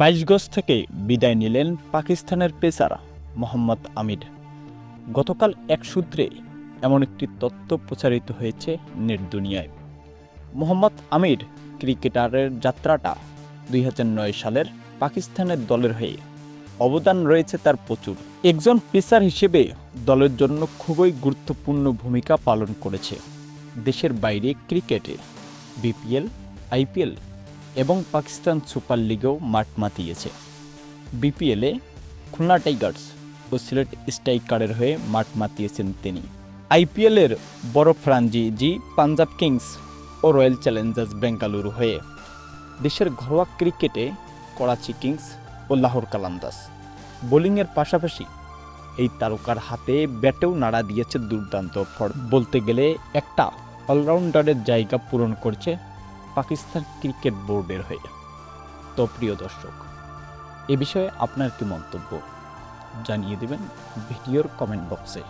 বাইশ গজ থেকে বিদায় নিলেন পাকিস্তানের পেসার মোহাম্মদ আমির। গতকাল এক সূত্রে এমন একটি তথ্য প্রচারিত হয়েছে নেট দুনিয়ায়। মোহাম্মদ আমির ক্রিকেটারের যাত্রাটা দুই হাজার নয় সালের পাকিস্তানের দলের হয়ে অবদান রয়েছে তার প্রচুর। একজন পেসার হিসেবে দলের জন্য খুবই গুরুত্বপূর্ণ ভূমিকা পালন করেছে। দেশের বাইরে ক্রিকেটে বিপিএল, আইপিএল এবং পাকিস্তান সুপার লিগেও মাঠ মাতিয়েছে। বিপিএলে খুলনা টাইগার্স ও সিলেট স্ট্রাইকারের হয়ে মাঠ মাতিয়েছেন তিনি। আইপিএলের বড় ফ্রাঞ্চাইজি পাঞ্জাব কিংস ও রয়্যাল চ্যালেঞ্জার্স বেঙ্গালুরু হয়ে দেশের ঘরোয়া ক্রিকেটে করাচি কিংস ও লাহোর কালান্দাস বোলিংয়ের পাশাপাশি এই তারকার হাতে ব্যাটেও নাড়া দিয়েছে দুর্দান্ত ফর বলতে গেলে একটা অলরাউন্ডারের জায়গা পূরণ করছে পাকিস্তান ক্রিকেট বোর্ডের হয়ে। তো প্রিয় দর্শক, এ বিষয়ে আপনার কি মন্তব্য জানিয়ে দেবেন ভিডিওর কমেন্ট বক্সে